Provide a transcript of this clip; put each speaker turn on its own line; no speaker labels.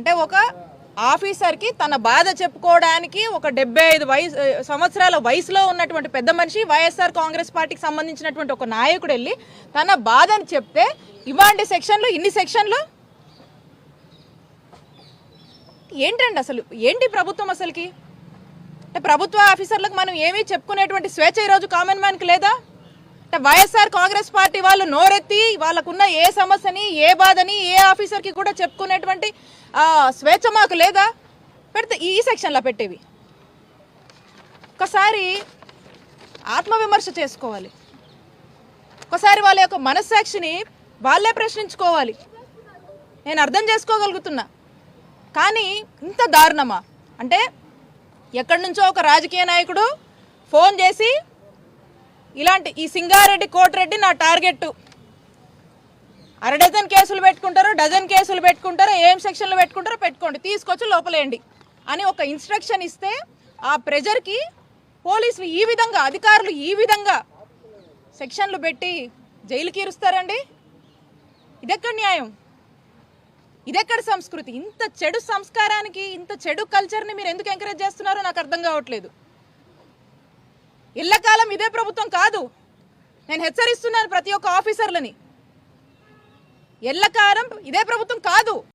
అంటే ఒక ఆఫీసర్కి తన బాధ చెప్పుకోవడానికి ఒక డెబ్బై ఐదు వయసు సంవత్సరాల వయసులో ఉన్నటువంటి పెద్ద మనిషి వైఎస్ఆర్ కాంగ్రెస్ పార్టీకి సంబంధించినటువంటి ఒక నాయకుడు వెళ్ళి తన బాధని చెప్తే ఇవాంటి సెక్షన్లు ఇన్ని సెక్షన్లు? ఏంటండి అసలు? ఏంటి ప్రభుత్వం అసలుకి? అంటే ప్రభుత్వ ఆఫీసర్లకు మనం ఏమీ చెప్పుకునేటువంటి స్వేచ్ఛ ఈరోజు కామన్ మ్యాన్కి లేదా? వైఎస్ఆర్ కాంగ్రెస్ పార్టీ వాళ్ళు నోరెత్తి వాళ్ళకున్న ఏ సమస్యని ఏ బాధని ఏ ఆఫీసర్కి కూడా చెప్పుకునేటువంటి స్వేచ్ఛ మాకు లేదా? పెడితే ఈ సెక్షన్లో పెట్టేవి. ఒకసారి ఆత్మవిమర్శ చేసుకోవాలి. ఒకసారి వాళ్ళ యొక్క మనస్సాక్షిని వాళ్ళే ప్రశ్నించుకోవాలి. నేను అర్థం చేసుకోగలుగుతున్నా. కానీ ఇంత దారుణమా? అంటే ఎక్కడి నుంచో ఒక రాజకీయ నాయకుడు ఫోన్ చేసి ఇలాంటి ఈ సింగారెడ్డి కోటిరెడ్డి నా టార్గెట్ అర డజన్ కేసులు పెట్టుకుంటారో డజన్ కేసులు పెట్టుకుంటారో ఏం సెక్షన్లు పెట్టుకుంటారో పెట్టుకోండి తీసుకొచ్చి లోపలేయండి అని ఒక ఇన్స్ట్రక్షన్ ఇస్తే ఆ ప్రెజర్కి పోలీసులు ఈ విధంగా అధికారులు ఈ విధంగా సెక్షన్లు పెట్టి జైలుకి ఇరుస్తారండి ఇదెక్కడ న్యాయం? ఇదెక్కడ సంస్కృతి? ఇంత చెడు సంస్కారానికి ఇంత చెడు కల్చర్ని మీరు ఎందుకు ఎంకరేజ్ చేస్తున్నారో నాకు అర్థం కావట్లేదు. ఇళ్ళకాలం ఇదే ప్రభుత్వం కాదు. నేను హెచ్చరిస్తున్నాను ప్రతి ఒక్క ఆఫీసర్లని. ఎల్లకాలం ఇదే ప్రభుత్వం కాదు.